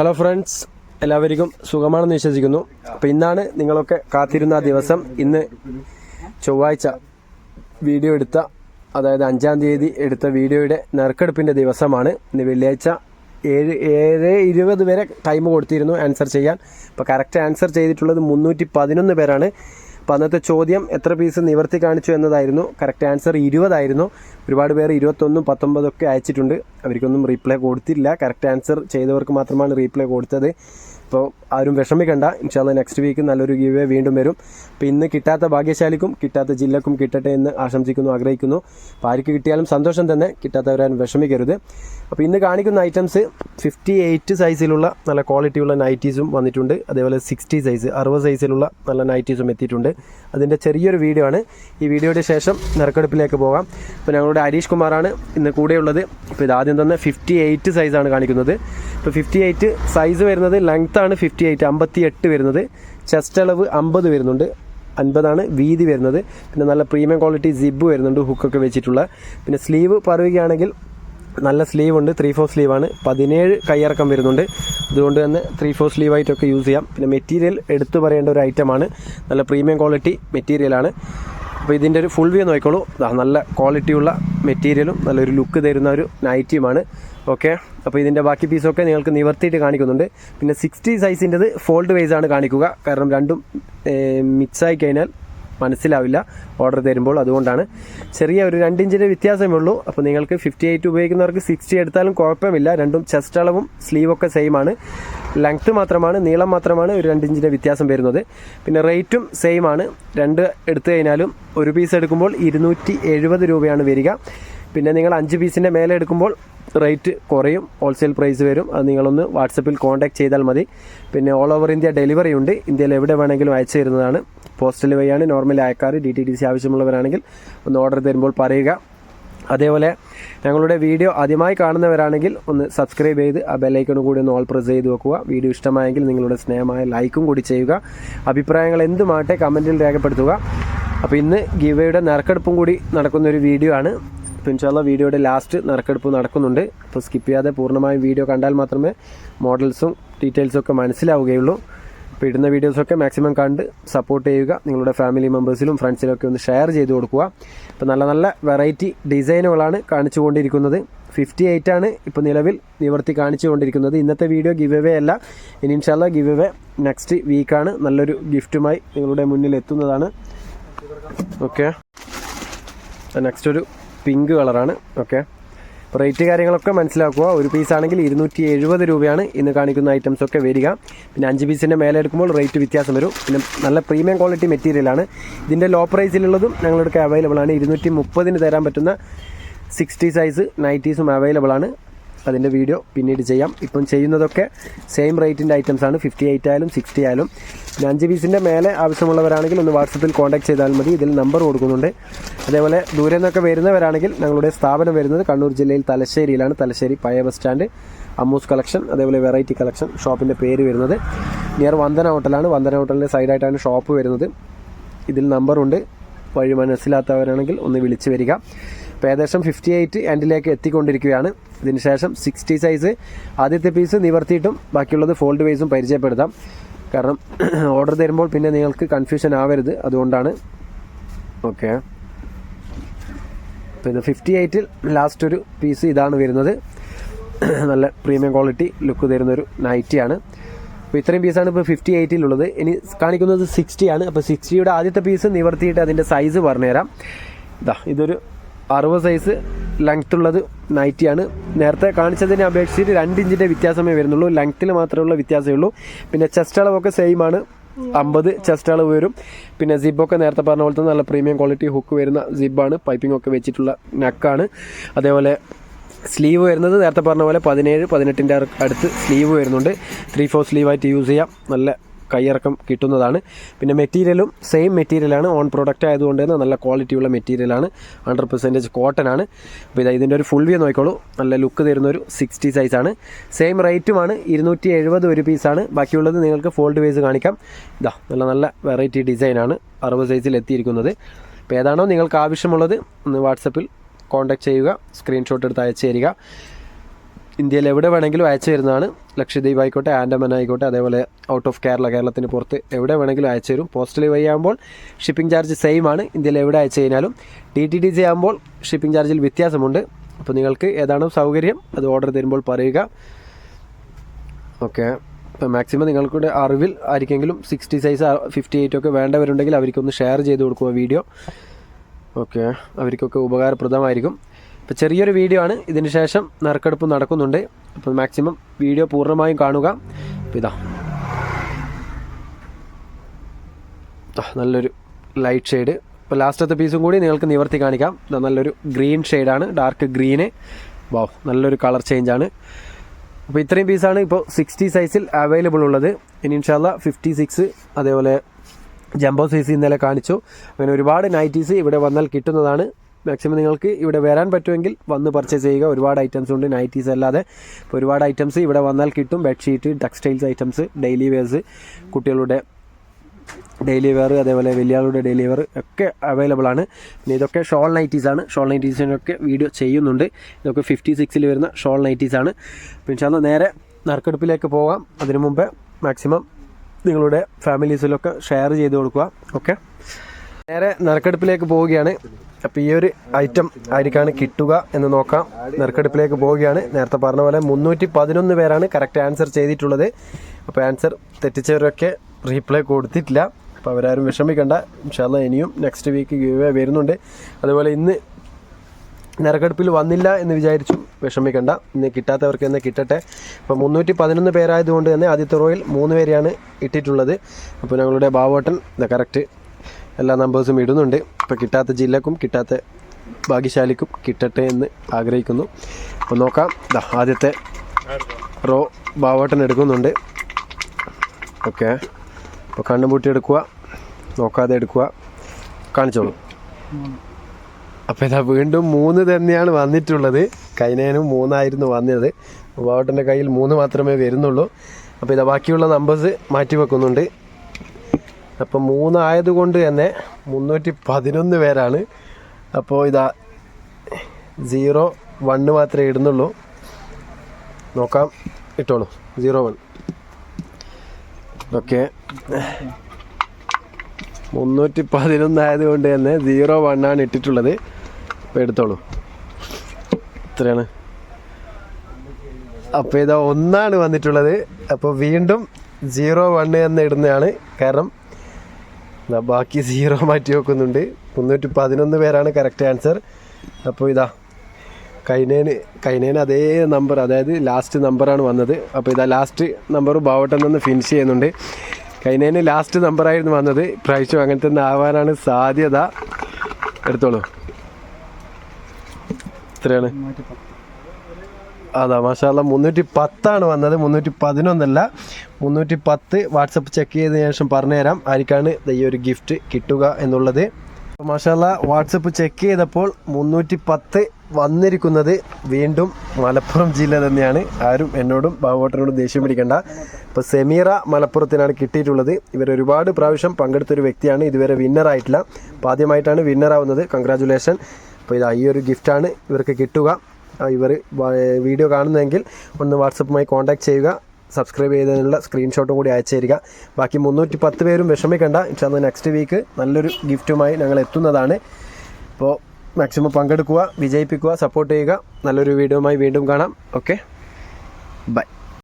Hello friends എല്ലാവർക്കും സുഖമാണെന്ന് വിശ്വസിക്കുന്നു. അപ്പോൾ ഇന്നാണ് നിങ്ങളൊക്കെ കാത്തിരുന്ന ആ ദിവസം. ഇന്ന് ചൊവ്വാഴ്ച വീഡിയോ എടുത്ത അതായത് അഞ്ചാം തീയതി എടുത്ത വീഡിയോയുടെ നറുക്കെടുപ്പിന്റെ ദിവസമാണ്. ഇന്ന് വെള്ളിയാഴ്ച ഏഴ് ഏഴ് ഇരുപത് വരെ ടൈം കൊടുത്തിരുന്നു ആൻസർ ചെയ്യാൻ. അപ്പോൾ കറക്റ്റ് ആൻസർ ചെയ്തിട്ടുള്ളത് മുന്നൂറ്റി പതിനൊന്ന് പേരാണ്. അപ്പോൾ അന്നത്തെ ചോദ്യം എത്ര പീസ് നിവർത്തി കാണിച്ചു എന്നതായിരുന്നു. കറക്റ്റ് ആൻസർ ഇരുപതായിരുന്നു ഒരുപാട് പേർ ഇരുപത്തൊന്നും പത്തൊമ്പതൊക്കെ അയച്ചിട്ടുണ്ട്. അവർക്കൊന്നും റീപ്ലൈ കൊടുത്തില്ല. കറക്റ്റ് ആൻസർ ചെയ്തവർക്ക് മാത്രമാണ് റീപ്ലൈ കൊടുത്തത്. അപ്പോൾ ആരും വിഷമിക്കണ്ട. ഇൻഷാല്ല നെക്സ്റ്റ് വീക്ക് നല്ലൊരു ഗീവ് വീണ്ടും വരും. അപ്പോൾ ഇന്ന് കിട്ടാത്ത ഭാഗ്യശാലിക്കും കിട്ടാത്ത ജില്ലക്കും കിട്ടട്ടെ എന്ന് ആശംസിക്കുന്നു ആഗ്രഹിക്കുന്നു. അപ്പോൾ ആർക്ക് കിട്ടിയാലും സന്തോഷം തന്നെ കിട്ടാത്തവരാരും വിഷമിക്കരുത്. അപ്പോൾ ഇന്ന് കാണിക്കുന്ന ഐറ്റംസ് ഫിഫ്റ്റി എയ്റ്റ് സൈസിലുള്ള നല്ല ക്വാളിറ്റിയുള്ള നൈറ്റീസും വന്നിട്ടുണ്ട്. അതേപോലെ സിക്സ്റ്റി സൈസ് അറുപത് സൈസിലുള്ള നല്ല നൈറ്റീസും എത്തിയിട്ടുണ്ട്. അതിന്റെ ചെറിയൊരു വീഡിയോ ആണ്. ഈ വീഡിയോയുടെ ശേഷം നറുക്കെടുപ്പിലേക്ക് പോകാം. അപ്പോൾ ഞങ്ങളുടെ ഹരീഷ് കുമാറാണ് ഇന്ന് കൂടെയുള്ളത്. അപ്പോൾ ഇത് ആദ്യം തന്നെ ഫിഫ്റ്റി എയ്റ്റ് സൈസാണ് കാണിക്കുന്നത്. ഇപ്പോൾ ഫിഫ്റ്റി എയ്റ്റ് സൈസ് വരുന്നത് ലെങ്ത് ആണ് ഫിഫ്റ്റി എയ്റ്റ് അമ്പത്തി എട്ട് വരുന്നത്. ചെസ്റ്റ് അളവ് അമ്പത് വരുന്നുണ്ട്. അൻപതാണ് വീതി വരുന്നത്. പിന്നെ നല്ല പ്രീമിയം ക്വാളിറ്റി സിബ് വരുന്നുണ്ട് ഹുക്കൊക്കെ വെച്ചിട്ടുള്ള. പിന്നെ സ്ലീവ് പറയുകയാണെങ്കിൽ നല്ല സ്ലീവ് ഉണ്ട്. ത്രീ ഫോർ സ്ലീവാണ് പതിനേഴ് കയ്യിറക്കം വരുന്നുണ്ട്. അതുകൊണ്ട് തന്നെ ത്രീ ഫോർ സ്ലീവായിട്ടൊക്കെ യൂസ് ചെയ്യാം. പിന്നെ മെറ്റീരിയൽ എടുത്തു പറയേണ്ട ഒരു ഐറ്റമാണ് നല്ല പ്രീമിയം ക്വാളിറ്റി മെറ്റീരിയലാണ് അപ്പോൾ ഇതിന്റെ ഒരു ഫുൾ വ്യൂ നോക്കിക്കോളൂ. ഇതാ നല്ല ക്വാളിറ്റിയുള്ള മെറ്റീരിയലും നല്ലൊരു ലുക്ക് തരുന്ന ഒരു നൈറ്റിയുമാണ് ഓക്കെ അപ്പോൾ ഇതിന്റെ ബാക്കി പീസൊക്കെ നിങ്ങൾക്ക് നിവർത്തിയിട്ട് കാണിക്കുന്നുണ്ട്. പിന്നെ സിക്സ്റ്റി സൈസിന്റെത് ഫോൾഡ് വൈസാണ് കാണിക്കുക. കാരണം രണ്ടും മിക്സായി കഴിഞ്ഞാൽ മനസ്സിലാവില്ല ഓർഡർ തരുമ്പോൾ. അതുകൊണ്ടാണ് ചെറിയ ഒരു രണ്ട് ഇഞ്ചിന്റെ വ്യത്യാസമേ ഉള്ളൂ. അപ്പോൾ നിങ്ങൾക്ക് ഫിഫ്റ്റി എയ്റ്റ് ഉപയോഗിക്കുന്നവർക്ക് സിക്സ്റ്റി എടുത്താലും കുഴപ്പമില്ല. രണ്ടും ചെസ്റ്റ് അളവും സ്ലീവ് ഒക്കെ സെയിം ആണ്. ലെങ്ത്ത് മാത്രമാണ് നീളം മാത്രമാണ് ഒരു രണ്ട് ഇഞ്ചിന്റെ വ്യത്യാസം വരുന്നത്. പിന്നെ റേറ്റും സെയിം ആണ്. രണ്ട് എടുത്തു കഴിഞ്ഞാലും ഒരു പീസ് എടുക്കുമ്പോൾ ഇരുന്നൂറ്റി എഴുപത് രൂപയാണ് വരിക. പിന്നെ നിങ്ങൾ അഞ്ച് പീസിന്റെ മേലെ എടുക്കുമ്പോൾ റേറ്റ് കുറയും ഹോൾസെയിൽ പ്രൈസ് വരും. അത് നിങ്ങളൊന്ന് വാട്സപ്പിൽ കോൺടാക്ട് ചെയ്താൽ മതി. പിന്നെ ഓൾ ഓവർ ഇന്ത്യ ഡെലിവറി ഉണ്ട്. ഇന്ത്യയിൽ എവിടെ വേണമെങ്കിലും അയച്ചു തരുന്നതാണ്. പോസ്റ്റൽ വഴിയാണ്. നോർമൽ അയക്കാറ് ഡി ടി ഡി സി ആവശ്യമുള്ളവരാണെങ്കിൽ ഒന്ന് ഓർഡർ തരുമ്പോൾ പറയുക. അതേപോലെ ഞങ്ങളുടെ വീഡിയോ ആദ്യമായി കാണുന്നവരാണെങ്കിൽ ഒന്ന് സബ്സ്ക്രൈബ് ചെയ്ത് ആ ബെല്ലൈക്കണും കൂടി ഒന്ന് ഓൾ പ്രസ് ചെയ്ത് വെക്കുക. വീഡിയോ ഇഷ്ടമായെങ്കിൽ നിങ്ങളുടെ സ്നേഹമായ ലൈക്കും കൂടി ചെയ്യുക. അഭിപ്രായങ്ങൾ എന്തുമാട്ടെ കമന്റിൽ രേഖപ്പെടുത്തുക. അപ്പോൾ ഇന്ന് ഗിവയുടെ നറുക്കെടുപ്പും കൂടി നടക്കുന്ന ഒരു വീഡിയോ ആണ്. അപ്പോൾ ഇൻഷാല്ല വീഡിയോയുടെ ലാസ്റ്റ് നറുക്കെടുപ്പ് നടക്കുന്നുണ്ട്. അപ്പോൾ സ്കിപ്പ് ചെയ്യാതെ പൂർണമായും വീഡിയോ കണ്ടാൽ മാത്രമേ മോഡൽസും ഡീറ്റെയിൽസും ഒക്കെ മനസ്സിലാവുകയുള്ളൂ. അപ്പോൾ ഇടുന്ന വീഡിയോസൊക്കെ മാക്സിമം കണ്ട് സപ്പോർട്ട് ചെയ്യുക. നിങ്ങളുടെ ഫാമിലി മെമ്പേഴ്സിലും ഫ്രണ്ട്സിലും ഒക്കെ ഒന്ന് ഷെയർ ചെയ്ത് കൊടുക്കുക. ഇപ്പോൾ നല്ല നല്ല വെറൈറ്റി ഡിസൈനുകളാണ് കാണിച്ചുകൊണ്ടിരിക്കുന്നത്. ഫിഫ്റ്റി എയ്റ്റ് ആണ് ഇപ്പോൾ നിലവിൽ നിവർത്തി കാണിച്ചുകൊണ്ടിരിക്കുന്നത്. ഇന്നത്തെ വീഡിയോ ഗിവ് എവേ അല്ല. ഇനി ഇൻഷാല്ല ഗിവ് എവേ നെക്സ്റ്റ് വീക്കാണ് നല്ലൊരു ഗിഫ്റ്റുമായി നിങ്ങളുടെ മുന്നിൽ എത്തുന്നതാണ്. ഓക്കെ നെക്സ്റ്റ് ഒരു പിങ്ക് കളറാണ് ഓക്കെ റേറ്റ് കാര്യങ്ങളൊക്കെ മനസ്സിലാക്കുക. ഒരു പീസാണെങ്കിൽ ഇരുന്നൂറ്റി എഴുപത് രൂപയാണ് ഇന്ന് കാണിക്കുന്ന ഐറ്റംസ് ഒക്കെ വരിക. പിന്നെ അഞ്ച് പീസിന്റെ മേലെ എടുക്കുമ്പോൾ റേറ്റ് വ്യത്യാസം വരും. പിന്നെ നല്ല പ്രീമിയം ക്വാളിറ്റി മെറ്റീരിയലാണ് ഇതിന്റെ ലോ പ്രൈസിലുള്ളതും ഞങ്ങളുടെ അവൈലബിൾ ആണ്. ഇരുന്നൂറ്റി മുപ്പതിന് തരാൻ പറ്റുന്ന സിക്സ്റ്റി സൈസ് നൈറ്റീസും അവൈലബിൾ ആണ്. അതിന്റെ വീഡിയോ പിന്നീട് ചെയ്യാം. ഇപ്പം ചെയ്യുന്നതൊക്കെ സെയിം റേറ്റിന്റെ ഐറ്റംസ് ആണ്. ഫിഫ്റ്റി എയ്റ്റ് ആയാലും സിക്സ്റ്റി ആയാലും. പിന്നെ അഞ്ച് പീസിന്റെ മേലെ ആവശ്യമുള്ളവരാണെങ്കിൽ ഒന്ന് വാട്സപ്പിൽ കോൺടാക്ട് ചെയ്താൽ മതി. ഇതിൽ നമ്പർ കൊടുക്കുന്നുണ്ട്. അതേപോലെ ദൂരെ നിന്നൊക്കെ വരുന്നവരാണെങ്കിൽ ഞങ്ങളുടെ സ്ഥാപനം വരുന്നത് കണ്ണൂർ ജില്ലയിൽ തലശ്ശേരിയിലാണ്. തലശ്ശേരി പഴയ ബസ് സ്റ്റാൻഡ് അമ്മൂസ് കളക്ഷൻ അതേപോലെ വെറൈറ്റി കളക്ഷൻ ഷോപ്പിന്റെ പേര് വരുന്നത്. നിയർ വന്ദന ഹോട്ടലാണ്. വന്ദന ഹോട്ടലിന്റെ സൈഡായിട്ടാണ് ഷോപ്പ് വരുന്നത്. ഇതിൽ നമ്പറുണ്ട് വഴി മനസ്സിലാത്തവരാണെങ്കിൽ ഒന്ന് വിളിച്ചു വരിക. അപ്പോൾ ഏകദേശം ഫിഫ്റ്റി എയ്റ്റ് എൻഡിലേക്ക് എത്തിക്കൊണ്ടിരിക്കുകയാണ് ഇതിനുശേഷം സിക്സ്റ്റി സൈസ് ആദ്യത്തെ പീസ് നിവർത്തിയിട്ടും ബാക്കിയുള്ളത് ഫോൾഡ് വൈസും പരിചയപ്പെടുത്താം. കാരണം ഓർഡർ തരുമ്പോൾ പിന്നെ നിങ്ങൾക്ക് കൺഫ്യൂഷൻ ആവരുത്. അതുകൊണ്ടാണ് ഓക്കെ. അപ്പോൾ ഇത് ഫിഫ്റ്റി എയ്റ്റിൽ ലാസ്റ്റ് ഒരു പീസ് ഇതാണ് വരുന്നത്. നല്ല പ്രീമിയം ക്വാളിറ്റി ലുക്ക് തരുന്നൊരു നൈറ്റിയാണ് അപ്പോൾ ഇത്രയും പീസാണ് ഇപ്പോൾ ഫിഫ്റ്റി എയ്റ്റിലുള്ളത് ഇനി കാണിക്കുന്നത് സിക്സ്റ്റി ആണ്. അപ്പോൾ സിക്സ്റ്റിയുടെ ആദ്യത്തെ പീസ് നിവർത്തിയിട്ട് അതിന്റെ സൈസ് പറഞ്ഞുതരാം. ഇതാ ഇതൊരു അറുപത് സൈസ് ലെങ്ത് ഉള്ളത് നൈറ്റിയാണ് നേരത്തെ കാണിച്ചതിനെ അപേക്ഷിച്ചിട്ട് രണ്ട് ഇഞ്ചിന്റെ വ്യത്യാസമേ വരുന്നുള്ളൂ. ലെങ്ത്തിൽ മാത്രമുള്ള വ്യത്യാസമേ ഉള്ളൂ. പിന്നെ ചെസ്റ്റ് അളവൊക്കെ സെയിം ആണ്. അമ്പത് ചെസ്റ്റ് അളവ് വരും. പിന്നെ സിബൊക്കെ നേരത്തെ പറഞ്ഞ പോലത്തെ നല്ല പ്രീമിയം ക്വാളിറ്റി ഹുക്ക് വരുന്ന സിബാണ് പൈപ്പിംഗ് ഒക്കെ വെച്ചിട്ടുള്ള നെക്കാണ് അതേപോലെ സ്ലീവ് വരുന്നത് നേരത്തെ പറഞ്ഞ പോലെ പതിനേഴ് പതിനെട്ടിന്റെ അടുത്ത് സ്ലീവ് വരുന്നുണ്ട്. ത്രീ ഫോർ സ്ലീവായിട്ട് യൂസ് ചെയ്യാം. നല്ല കൈയിറക്കം കിട്ടുന്നതാണ്. പിന്നെ മെറ്റീരിയലും സെയിം മെറ്റീരിയലാണ് ഓൺ പ്രോഡക്റ്റ് ആയതുകൊണ്ട് തന്നെ നല്ല ക്വാളിറ്റിയുള്ള മെറ്റീരിയലാണ് ഹൺഡ്രഡ് പെർസെന്റേജ് കോട്ടൺ ആണ്. അപ്പോൾ ഇതാ ഇതിന്റെ ഒരു ഫുൾ വ്യൂ നോക്കിക്കോളൂ. നല്ല ലുക്ക് തരുന്ന ഒരു സിക്സ്റ്റി സൈസാണ് സെയിം റേറ്റുമാണ് ഇരുന്നൂറ്റി എഴുപത് ഒരു പീസാണ് ബാക്കിയുള്ളത് നിങ്ങൾക്ക് ഫോൾഡ് വൈസ് കാണിക്കാം. ഇതാ നല്ല നല്ല വെറൈറ്റി ഡിസൈനാണ് അറുപത് സൈസിൽ എത്തിയിരിക്കുന്നത്. അപ്പോൾ ഏതാണോ നിങ്ങൾക്ക് ആവശ്യമുള്ളത് ഒന്ന് വാട്സപ്പിൽ കോൺടാക്ട് ചെയ്യുക. സ്ക്രീൻഷോട്ട് എടുത്ത് അയച്ചു തരിക. ഇന്ത്യയിൽ എവിടെ വേണമെങ്കിലും അയച്ചു തരുന്നതാണ്. ലക്ഷദ്വീപ് ആയിക്കോട്ടെ ആൻഡമൻ ആയിക്കോട്ടെ അതേപോലെ ഔട്ട് ഓഫ് കേരള കേരളത്തിന് പുറത്ത് എവിടെ വേണമെങ്കിലും അയച്ചു തരും. പോസ്റ്റൽ വഴി ആകുമ്പോൾ ഷിപ്പിംഗ് ചാർജ് സെയിം ആണ്. ഇന്ത്യയിൽ എവിടെ അയച്ചു കഴിഞ്ഞാലും ടി ടി ഡി സി ആകുമ്പോൾ ഷിപ്പിംഗ് ചാർജിൽ വ്യത്യാസമുണ്ട്. അപ്പോൾ നിങ്ങൾക്ക് ഏതാണോ സൗകര്യം അത് ഓർഡർ തരുമ്പോൾ പറയുക. ഓക്കെ മാക്സിമം നിങ്ങൾക്കൂടെ അറിവിൽ ആർക്കെങ്കിലും സിക്സ്റ്റി സൈസ് ഫിഫ്റ്റി എയ്റ്റ് ഒക്കെ വേണ്ടവരുണ്ടെങ്കിൽ അവർക്കൊന്ന് ഷെയർ ചെയ്ത് കൊടുക്കുക വീഡിയോ ഓക്കെ അവർക്കൊക്കെ ഉപകാരപ്രദമായിരിക്കും. ഇപ്പോൾ ചെറിയൊരു വീഡിയോ ആണ്. ഇതിന് ശേഷം നറുക്കെടുപ്പ് നടക്കുന്നുണ്ട്. അപ്പോൾ മാക്സിമം വീഡിയോ പൂർണമായും കാണുക. അപ്പോൾ ഇതാ. നല്ലൊരു ലൈറ്റ് ഷെയ്ഡ് ഇപ്പോൾ ലാസ്റ്റത്തെ പീസും കൂടി നിങ്ങൾക്ക് നിവർത്തി കാണിക്കാം. നല്ലൊരു ഗ്രീൻ ഷെയ്ഡാണ് ഡാർക്ക് ഗ്രീന് വാവ് നല്ലൊരു കളർ ചേഞ്ചാണ് അപ്പോൾ ഇത്രയും പീസാണ് ഇപ്പോൾ സിക്സ്റ്റി സൈസിൽ അവൈലബിൾ ഉള്ളത്. ഇനി ഇൻഷാല്ല ഫിഫ്റ്റി സിക്സ് അതേപോലെ ജംബോ സൈസ് ഇന്നലെ കാണിച്ചു. അങ്ങനെ ഒരുപാട് നൈറ്റീസ് ഇവിടെ വന്നാൽ കിട്ടുന്നതാണ്. മാക്സിമം നിങ്ങൾക്ക് ഇവിടെ വരാൻ പറ്റുമെങ്കിൽ വന്ന് പർച്ചേസ് ചെയ്യുക. ഒരുപാട് ഐറ്റംസ് ഉണ്ട്. നൈറ്റീസ് അല്ലാതെ. ഇപ്പോൾ ഒരുപാട് ഐറ്റംസ് ഇവിടെ വന്നാൽ കിട്ടും. Bedsheet textiles items daily wears കുട്ടികളുടെ ഡെയിലി വെയർ അതേപോലെ വലിയാളുടെ ഡെയിലി വെയർ ഒക്കെ അവൈലബിൾ ആണ്. പിന്നെ ഇതൊക്കെ ഷോൾ നൈറ്റീസ് ആണ്. ഷോൾ നൈറ്റീസിനൊക്കെ വീഡിയോ ചെയ്യുന്നുണ്ട്. ഇതൊക്കെ ഫിഫ്റ്റി സിക്സിൽ വരുന്ന ഷോൾ നൈറ്റീസ് ആണ്. പിന്നെ നേരെ നറുക്കെടുപ്പിലേക്ക് പോകാം. അതിനു മുമ്പേ മാക്സിമം നിങ്ങളുടെ ഫാമിലീസിലൊക്കെ ഷെയർ ചെയ്ത് കൊടുക്കുക. ഓക്കെ നേരെ നറുക്കെടുപ്പിലേക്ക് പോവുകയാണ്. അപ്പോൾ ഈ ഒരു ഐറ്റം ആയിരിക്കാണ് കിട്ടുക എന്ന് നോക്കാം. നെറുക്കെടുപ്പിലേക്ക് പോവുകയാണ്. നേരത്തെ പറഞ്ഞ പോലെ മുന്നൂറ്റി പതിനൊന്ന് പേരാണ് കറക്റ്റ് ആൻസർ ചെയ്തിട്ടുള്ളത്. അപ്പോൾ ആൻസർ തെറ്റിച്ചവരൊക്കെ റീപ്ലൈ കൊടുത്തിട്ടില്ല. അപ്പോൾ അവരാരും വിഷമിക്കണ്ട. ഇൻഷാല്ല ഇനിയും നെക്സ്റ്റ് വീക്ക് ഗീവ് വരുന്നുണ്ട്. അതുപോലെ ഇന്ന് നറുക്കെടുപ്പിൽ വന്നില്ല എന്ന് വിചാരിച്ചു. വിഷമിക്കണ്ട. ഇന്ന് കിട്ടാത്തവർക്ക് തന്നെ കിട്ടട്ടെ. അപ്പോൾ മുന്നൂറ്റി പതിനൊന്ന് പേരായതുകൊണ്ട് തന്നെ ആദ്യത്തെ റോയിൽ മൂന്ന് പേരെയാണ് ഇട്ടിട്ടുള്ളത്. അപ്പോൾ ഞങ്ങളുടെ ബാവോട്ടൻ ഇത് കറക്റ്റ് എല്ലാ നമ്പേഴ്സും ഇടുന്നുണ്ട്. ഇപ്പോൾ കിട്ടാത്ത ജില്ലക്കും കിട്ടാത്ത ഭാഗ്യശാലിക്കും കിട്ടട്ടെ എന്ന് ആഗ്രഹിക്കുന്നു. അപ്പോൾ നോക്കാം. ദാ ആദ്യത്തെ റോ ബാവോട്ടൻ എടുക്കുന്നുണ്ട്. ഓക്കെ. അപ്പോൾ കണ്ണുപൂട്ടി എടുക്കുക. നോക്കാതെ എടുക്കുക. കാണിച്ചോളൂ. അപ്പോൾ ഇതാ വീണ്ടും മൂന്ന് തന്നെയാണ് വന്നിട്ടുള്ളത്. കൈനേനും മൂന്നായിരുന്നു വന്നത്. ബാവട്ടന്റെ കയ്യിൽ മൂന്ന് മാത്രമേ വരുന്നുള്ളൂ. അപ്പോൾ ഇതാ ബാക്കിയുള്ള നമ്പേഴ്സ് മാറ്റി വെക്കുന്നുണ്ട്. അപ്പോൾ മൂന്നായതുകൊണ്ട് തന്നെ മുന്നൂറ്റി പതിനൊന്ന് പേരാണ്. അപ്പോൾ ഇതാ സീറോ വണ്ണ് മാത്രമേ ഇടുന്നുള്ളൂ. നോക്കാം ഇട്ടോളൂ. Zero one. ഓക്കെ. മുന്നൂറ്റി പതിനൊന്നായത് കൊണ്ട് തന്നെ സീറോ വണ്ണാണ് ഇട്ടിട്ടുള്ളത്. അപ്പോൾ എടുത്തോളൂ. ഇത്രയാണ്. അപ്പോൾ ഇതാ ഒന്നാണ് വന്നിട്ടുള്ളത്. അപ്പോൾ വീണ്ടും സീറോ വണ്ണ് എന്ന് ഇടുന്നതാണ്. കാരണം ബാക്കി സീറോ മാറ്റി വെക്കുന്നുണ്ട്. മുന്നൂറ്റി പതിനൊന്ന് പേരാണ് കറക്റ്റ് ആൻസർ അപ്പോൾ ഇതാ കൈനേന് കൈനേന് അതേ നമ്പർ അതായത് ലാസ്റ്റ് നമ്പറാണ് വന്നത്. അപ്പോൾ ഇതാ ലാസ്റ്റ് നമ്പർ ബാവട്ടൻ നിന്ന് ഫിനിഷ് ചെയ്യുന്നുണ്ട്. കൈനേന് ലാസ്റ്റ് നമ്പറായിരുന്നു വന്നത്. പ്രാവശ്യം അങ്ങനത്തെ ഒന്ന് ആവാനാണ് സാധ്യത. എടുത്തോളൂ. എത്രയാണ് അതാ മാഷാല്ല മുന്നൂറ്റി പത്താണ് വന്നത്. മുന്നൂറ്റി പതിനൊന്നല്ല മുന്നൂറ്റി പത്ത് വാട്സപ്പ് ചെക്ക് ചെയ്തതിന് ശേഷം പറഞ്ഞുതരാം ആർക്കാണ് ഈ ഒരു ഗിഫ്റ്റ് കിട്ടുക എന്നുള്ളത്. മാഷാല്ല വാട്സപ്പ് ചെക്ക് ചെയ്തപ്പോൾ മുന്നൂറ്റി പത്ത് വന്നിരിക്കുന്നത് വീണ്ടും മലപ്പുറം ജില്ല തന്നെയാണ്. ആരും എന്നോടും ബാബുവോട്ടനോടും ദേഷ്യം പിടിക്കണ്ട. ഇപ്പോൾ സെമീറ മലപ്പുറത്തിനാണ് കിട്ടിയിട്ടുള്ളത്. ഇവർ ഒരുപാട് പ്രാവശ്യം പങ്കെടുത്തൊരു വ്യക്തിയാണ്. ഇതുവരെ വിന്നർ ആയിട്ടില്ല. അപ്പോൾ ആദ്യമായിട്ടാണ് വിന്നർ ആവുന്നത്. കൺഗ്രാജുലേഷൻ അപ്പോൾ ഇതാ ഈ ഒരു ഗിഫ്റ്റാണ് ഇവർക്ക് കിട്ടുക. ഇവർ വീഡിയോ കാണുന്നതെങ്കിൽ ഒന്ന് വാട്സപ്പുമായി കോൺടാക്ട് ചെയ്യുക സബ്സ്ക്രൈബ് ചെയ്തതിനുള്ള സ്ക്രീൻഷോട്ടും കൂടി അയച്ചു തരിക. ബാക്കി മുന്നൂറ്റി പത്ത് പേരും വിഷമിക്കേണ്ട. ഇൻഷാല്ല നെക്സ്റ്റ് വീക്ക് നല്ലൊരു ഗിഫ്റ്റുമായി ഞങ്ങൾ എത്തുന്നതാണ്. അപ്പോൾ മാക്സിമം പങ്കെടുക്കുക വിജയിപ്പിക്കുക സപ്പോർട്ട് ചെയ്യുക. നല്ലൊരു വീഡിയോയുമായി വീണ്ടും കാണാം. Okay bye